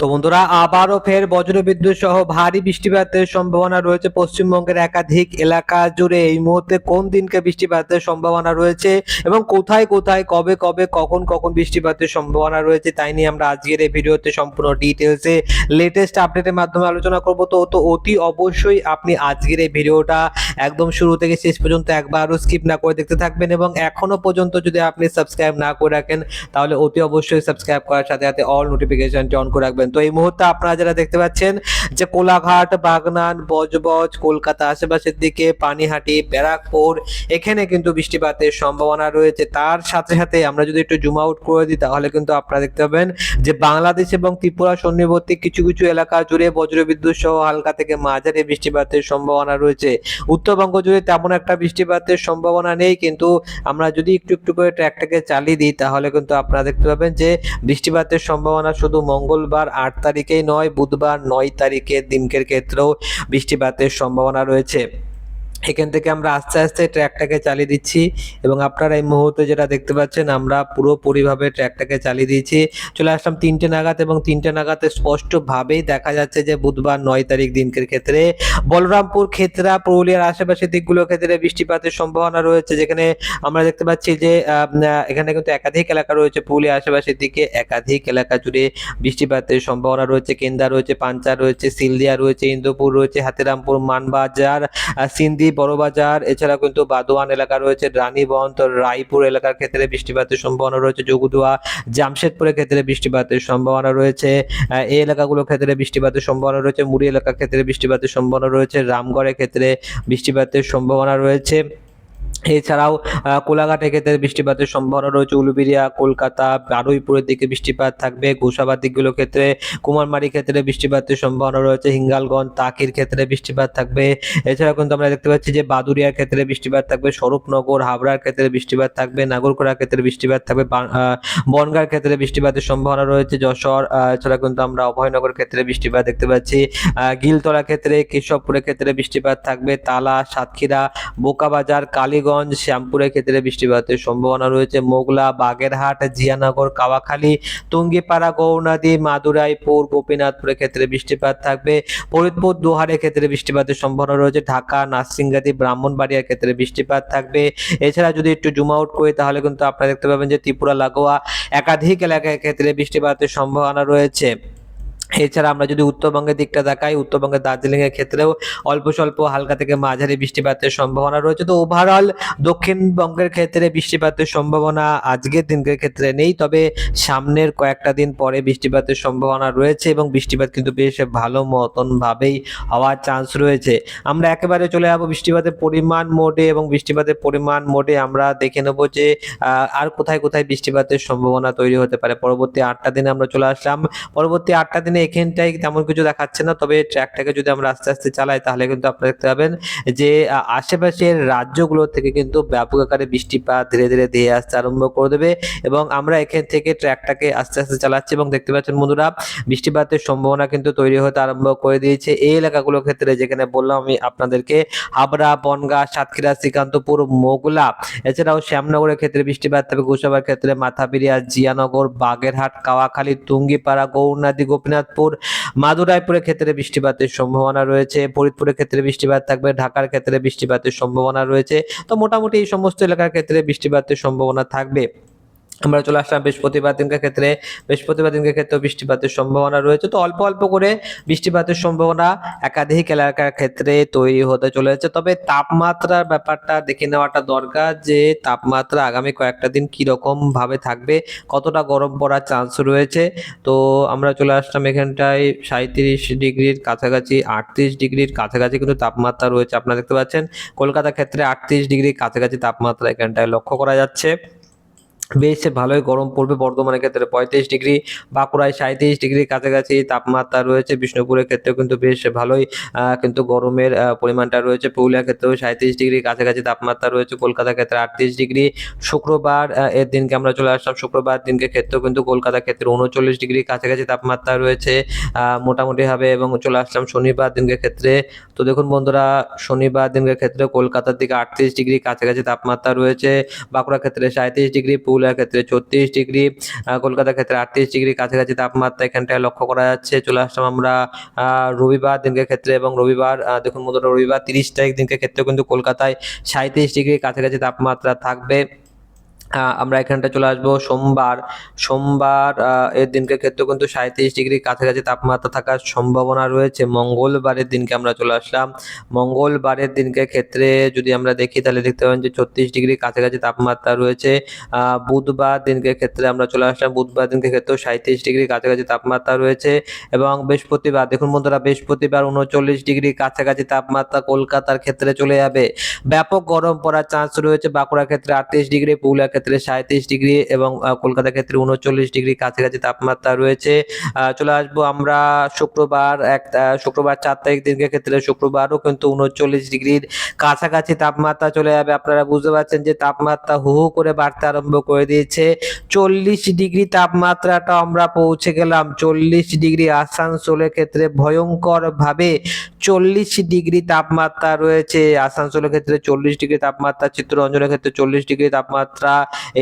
তো বন্ধুরা, আবারও ফের বজ্রবিদ্যুৎ সহ ভারী বৃষ্টিপাতের সম্ভাবনা রয়েছে পশ্চিমবঙ্গের একাধিক এলাকা জুড়ে। এই মুহূর্তে কোন দিনকে বৃষ্টিপাতের সম্ভাবনা রয়েছে এবং কোথায় কোথায়, কবে কবে, কখন কখন বৃষ্টিপাতের সম্ভাবনা রয়েছে তাই নিয়ে আমরা আজকের এই ভিডিওতে সম্পূর্ণ ডিটেলসে লেটেস্ট আপডেটের মাধ্যমে আলোচনা করব। তো তো অতি অবশ্যই আপনি আজকের এই ভিডিওটা একদম শুরু থেকে শেষ পর্যন্ত একবারও স্কিপ না করে দেখতে থাকবেন এবং এখনও পর্যন্ত যদি আপনি সাবস্ক্রাইব না করে রাখেন, তাহলে অতি অবশ্যই সাবস্ক্রাইব করার সাথে সাথে অল নোটিফিকেশনটি অন করে রাখবেন। তো এই মুহূর্তে আপনারা যারা দেখতে পাচ্ছেন যে কোলাঘাট, বাগনান, বজবজ, কলকাতা আশেপাশের দিকে, পানিহাটি, ব্যারাকপুর, এখানে কিন্তু বৃষ্টিপাতের সম্ভাবনা রয়েছে। তার সাথে সাথে আমরা যদি একটু জুম আউট করে দিই, তাহলে কিন্তু আপনারা দেখতে পাবেন যে বাংলাদেশ এবং ত্রিপুরা সন্নিবর্তী কিছু কিছু এলাকা জুড়ে বজ্রবিদ্যুৎ সহ হালকা থেকে মাঝারি বৃষ্টিপাতের সম্ভাবনা রয়েছে। উত্তরবঙ্গ জুড়ে তেমন একটা বৃষ্টিপাতের সম্ভাবনা নেই, কিন্তু আমরা যদি একটু একটু করে ট্র্যাকটাকে চালিয়ে দিই, তাহলে কিন্তু আপনারা দেখতে পাবেন যে বৃষ্টিপাতের সম্ভাবনা শুধু মঙ্গলবার আট তারিখেই নয় বুধবার নয় তারিখে দিনকের ক্ষেত্রেও বৃষ্টিপাতের সম্ভাবনা রয়েছে। এখান থেকে আমরা আস্তে আস্তে ট্র্যাকটাকে চালিয়ে দিচ্ছি এবং আপনারা এই মুহূর্তে যেটা দেখতে পাচ্ছেন, আমরা পুরোপুরিভাবে ট্র্যাকটাকে চালিয়ে দিয়েছি। চলে আসলাম তিনটে নাগাদ এবং তিনটে নাগাদে স্পষ্টভাবেই দেখা যাচ্ছে যে বুধবার নয় তারিখ দিনকের ক্ষেত্রে বলরামপুর ক্ষেত্রা পুরুলিয়ার আশেপাশের দিকগুলোর ক্ষেত্রে বৃষ্টিপাতের সম্ভাবনা রয়েছে, যেখানে আমরা দেখতে পাচ্ছি যে এখানে কিন্তু একাধিক এলাকা রয়েছে, পুরুলিয়ার আশেপাশের দিকে একাধিক এলাকা জুড়ে বৃষ্টিপাতের সম্ভাবনা রয়েছে, কেন্দা রয়েছে পাঞ্চা রয়েছে, সিলদিয়া রয়েছে, ইন্দুপুর রয়েছে, হাতিরামপুর, মানবাজার সিন্ধি বড়বাজার, এছাড়া কিন্তু বাদোয়ান এলাকা রয়েছে, রানীবন্ত, রায়পুর এলাকার ক্ষেত্রে বৃষ্টিপাতের সম্ভাবনা রয়েছে যোগুদুয়া জামশেদপুরের ক্ষেত্রে বৃষ্টিপাতের সম্ভাবনা রয়েছে এই এলাকাগুলোর ক্ষেত্রে বৃষ্টিপাতের সম্ভাবনা রয়েছে, মুড়ি এলাকার ক্ষেত্রে বৃষ্টিপাতের সম্ভাবনা রয়েছে, রামগড়ের ক্ষেত্রে বৃষ্টিপাতের সম্ভাবনা রয়েছে। এছাড়াও আহ, কোলাঘাটের ক্ষেত্রে বৃষ্টিপাতের সম্ভাবনা রয়েছে। উলুবেড়িয়া কলকাতা বারুইপুরের দিকে বৃষ্টিপাত থাকবে। গোসাবার দিকগুলোর ক্ষেত্রে কুমারমারির ক্ষেত্রে বৃষ্টিপাতের সম্ভাবনা রয়েছে। হিঙ্গালগঞ্জ তাকির ক্ষেত্রে বৃষ্টিপাত থাকবে। এছাড়াও কিন্তু আমরা দেখতে পাচ্ছি যে বাদুরিয়ার ক্ষেত্রে বৃষ্টিপাত থাকবে। স্বরূপনগর হাবড়ার ক্ষেত্রে বৃষ্টিপাত থাকবে। নাগরকোড়ার ক্ষেত্রে বৃষ্টিপাত থাকবে। বনগাঁর ক্ষেত্রে বৃষ্টিপাতের সম্ভাবনা রয়েছে। যশোর এছাড়া কিন্তু আমরা অভয়নগর ক্ষেত্রে বৃষ্টিপাত দেখতে পাচ্ছি। গিলতলা ক্ষেত্রে কেশবপুরের ক্ষেত্রে বৃষ্টিপাত থাকবে। তালা সাতক্ষীরা বোকাবাজার কালীগঞ্জ শ্যামপুরের ক্ষেত্রে বৃষ্টিপাতের সম্ভাবনা রয়েছে। মোগলা, বাগেরহাট, জিয়ানগর, কাওয়াখালী টুঙ্গিপাড়া গৌরনদী মাদুরাইপুর গোপীনাথপুরের ক্ষেত্রে বৃষ্টিপাত থাকবে। ফরিদপুর দোহারের ক্ষেত্রে বৃষ্টিপাতের সম্ভাবনা রয়েছে। ঢাকা নার্সিংগাতি ব্রাহ্মণবাড়িয়ার ক্ষেত্রে বৃষ্টিপাত থাকবে। এছাড়া যদি একটু জুম আউট করি, তাহলে কিন্তু আপনারা দেখতে পাবেন যে ত্রিপুরা, লাগোয়া একাধিক এলাকার ক্ষেত্রে বৃষ্টিপাতের সম্ভাবনা রয়েছে। এছাড়া আমরা যদি উত্তরবঙ্গের দিকটা দেখাই, উত্তরবঙ্গের দার্জিলিং এর ক্ষেত্রেও অল্প স্বল্প হালকা থেকে মাঝারি বৃষ্টিপাতের সম্ভাবনা রয়েছে। তো ওভারঅল দক্ষিণবঙ্গের ক্ষেত্রে বৃষ্টিপাতের সম্ভাবনা আজকের দিনকের ক্ষেত্রে নেই, তবে সামনের কয়েকটা দিন পরে বৃষ্টিপাতের সম্ভাবনা রয়েছে এবং বৃষ্টিপাত কিন্তু বেশ ভালো মতন ভাবেই হওয়ার চান্স রয়েছে। আমরা একেবারে চলে যাব বৃষ্টিপাতের পরিমাণ মোডে এবং বৃষ্টিপাতের পরিমাণ মোডে আমরা দেখে নেব যে আর কোথায় কোথায় বৃষ্টিপাতের সম্ভাবনা তৈরি হতে পারে। পরবর্তী আটটা দিনে আমরা চলে আসলাম। পরবর্তী আটটা দিনে এখানটায় তেমন কিছু দেখাচ্ছে না, তবে ট্র্যাকটাকে যদি আমরা আস্তে আস্তে চালাই, তাহলে কিন্তু আপনারা দেখতে পাবেন যে আশেপাশের রাজ্যগুলো থেকে কিন্তু ব্যাপক আকারে বৃষ্টিপাত ধীরে ধীরে ধেয়ে আসতে আরম্ভ করে দেবে এবং আমরা এখান থেকে ট্র্যাকটাকে আস্তে আস্তে চালাচ্ছি এবং দেখতে পাচ্ছেন বন্ধুরা, বৃষ্টিপাতের সম্ভাবনা কিন্তু তৈরি হতে আরম্ভ করে দিয়েছে। এই এলাকাগুলোর ক্ষেত্রে যেখানে বললাম আমি আপনাদেরকে, হাবড়া, বনগা, সাতক্ষীরা, শ্রীকান্তপুর, মোগলা, এছাড়াও শ্যামনগরের ক্ষেত্রে বৃষ্টিপাত থাকবে গোসাবার ক্ষেত্রে মাথাপিরিয়া জিয়ানগর, বাগেরহাট, কাওয়াখালী, টুঙ্গিপাড়া গৌরনদী গোপীনাথপুর মাদুরাইপুরের ক্ষেত্রে বৃষ্টিপাতের সম্ভাবনা রয়েছে, ফরিদপুরের ক্ষেত্রে বৃষ্টিপাত থাকবে, ঢাকার ক্ষেত্রে বৃষ্টিপাতের সম্ভাবনা রয়েছে। তো মোটামুটি এই সমস্ত এলাকার ক্ষেত্রে বৃষ্টিপাতের সম্ভাবনা থাকবে। আমরা চলে আসলাম বৃহস্পতিবার দিনকার ক্ষেত্রে। বৃহস্পতিবার দিনকার ক্ষেত্রে বৃষ্টিপাতের সম্ভাবনা রয়েছে। তো অল্প অল্প করে বৃষ্টিপাতের সম্ভাবনা একাধিক এলাকার ক্ষেত্রে তৈরি হতে চলেছে। তবে তাপমাত্রার ব্যাপারটা দেখে নেওয়াটা দরকার যে তাপমাত্রা আগামী কয়েকটা দিন কীরকম ভাবে থাকবে, কতটা গরম পড়ার চান্স রয়েছে। তো আমরা চলে আসলাম এখানটায় সাঁত্রিশ ডিগ্রির কাছাকাছি, আটত্রিশ ডিগ্রির কাছাকাছি কিন্তু তাপমাত্রা রয়েছে। আপনারা দেখতে পাচ্ছেন কলকাতার ক্ষেত্রে আটত্রিশ ডিগ্রির কাছাকাছি তাপমাত্রা এখানটায় লক্ষ্য করা যাচ্ছে। বেশ ভালোই গরম পড়বে বর্ধমানের ক্ষেত্রে। পঁয়ত্রিশ ডিগ্রি বাঁকুড়ায় সাঁত্রিশ ডিগ্রির কাছাকাছি তাপমাত্রা রয়েছে। বিষ্ণুপুরের ক্ষেত্রেও কিন্তু বেশ ভালোই কিন্তু গরমের পরিমাণটা রয়েছে। পুরুলিয়ার ক্ষেত্রেও সাঁত্রিশ ডিগ্রির কাছাকাছি তাপমাত্রা রয়েছে। কলকাতার ক্ষেত্রে আটত্রিশ ডিগ্রি। শুক্রবার এর দিনকে আমরা চলে আসলাম। শুক্রবার দিনকে ক্ষেত্রেও কিন্তু কলকাতার ক্ষেত্রে উনচল্লিশ ডিগ্রির কাছাকাছি তাপমাত্রা রয়েছে আহ, মোটামুটি হবে এবং চলে আসলাম শনিবার দিনকে ক্ষেত্রে। তো দেখুন বন্ধুরা শনিবার দিনকে ক্ষেত্রে কলকাতার দিকে আটত্রিশ ডিগ্রি কাছাকাছি তাপমাত্রা রয়েছে। বাঁকুড়ার ক্ষেত্রে সাঁত্রিশ ডিগ্রি পুরুলিয়া পুরুলিয়ার ক্ষেত্রে ছত্রিশ ডিগ্রি কলকাতার ক্ষেত্রে আটত্রিশ ডিগ্রি কাছাকাছি তাপমাত্রা এখানটায় লক্ষ্য করা যাচ্ছে। চলে আসলাম আমরা রবিবার দিনকে ক্ষেত্রে এবং রবিবার দেখুন মূলত রবিবার তিরিশ তারিখ দিনকে ক্ষেত্রে কিন্তু কলকাতায় সাঁত্রিশ ডিগ্রি কাছাকাছি তাপমাত্রা থাকবে। আমরা এখানটা চলে আসব সোমবার। সোমবার এর দিনকে ক্ষেত্রে কিন্তু সাঁত্রিশ ডিগ্রি কাছাকাছি তাপমাত্রা থাকার সম্ভাবনা রয়েছে। মঙ্গলবারের দিনকে আমরা চলে আসলাম। মঙ্গলবারের দিনকে ক্ষেত্রে যদি আমরা দেখি, তাহলে দেখতে পাবেন যে ছত্রিশ ডিগ্রি কাছাকাছি তাপমাত্রা রয়েছে। বুধবার দিনকে ক্ষেত্রে আমরা চলে আসলাম। বুধবার দিনকে ক্ষেত্রেও সাঁত্রিশ ডিগ্রি কাছাকাছি তাপমাত্রা রয়েছে এবং বৃহস্পতিবার, দেখুন বন্ধুরা, বৃহস্পতিবার উনচল্লিশ ডিগ্রি কাছাকাছি তাপমাত্রা কলকাতার ক্ষেত্রে চলে যাবে। ব্যাপক গরম পড়ার চান্স রয়েছে। বাঁকুড়ার ক্ষেত্রে আটত্রিশ ডিগ্রি, পুরুলিয়ার ক্ষেত্রে সাঁত্রিশ ডিগ্রি এবং কলকাতার ক্ষেত্রে উনচল্লিশ ডিগ্রি কাছাকাছি তাপমাত্রা রয়েছে। চলে আসব আমরা শুক্রবার এক শুক্রবার চার তারিখ দিনকে ক্ষেত্রে শুক্রবারও কিন্তু উনচল্লিশ ডিগ্রির কাছাকাছি তাপমাত্রা চলে যাবে। আপনারা বুঝতে পারছেন যে তাপমাত্রা হু হু করে বাড়তে আরম্ভ করে দিয়েছে। চল্লিশ ডিগ্রি তাপমাত্রাটা আমরা পৌঁছে গেলাম। চল্লিশ ডিগ্রি আসানসোলের ক্ষেত্রে ভয়ঙ্কর ভাবে চল্লিশ ডিগ্রি তাপমাত্রা রয়েছে। আসানসোলের ক্ষেত্রে চল্লিশ ডিগ্রি তাপমাত্রা, চিত্তরঞ্জনের ক্ষেত্রে চল্লিশ ডিগ্রি তাপমাত্রা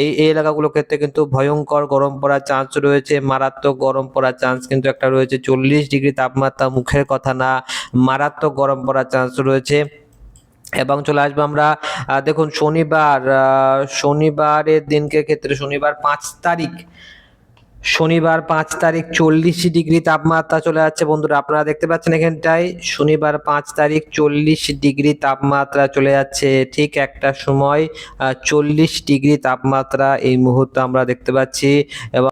এই এই এলাকাগুলোর ক্ষেত্রে কিন্তু ভয়ঙ্কর গরম পড়ার চান্স রয়েছে, মারাত্মক গরম পড়ার চান্স কিন্তু একটা রয়েছে। চল্লিশ ডিগ্রি তাপমাত্রা মুখের কথা না, মারাত্মক গরম পড়ার চান্স রয়েছে। এবং চলে আসব আমরা দেখুন শনিবার শনিবারের দিনকে ক্ষেত্রে শনিবার পাঁচ তারিখ শনিবার পাঁচ তারিখ চল্লিশ ডিগ্রি তাপমাত্রা চলে যাচ্ছে বন্ধুরা। আপনারা দেখতে পাচ্ছেন এখানটায় শনিবার পাঁচ তারিখ চল্লিশ ডিগ্রি তাপমাত্রা চলে যাচ্ছে। ঠিক একটা সময় চল্লিশ ডিগ্রি তাপমাত্রা এই মুহূর্তে আমরা দেখতে পাচ্ছি। এবং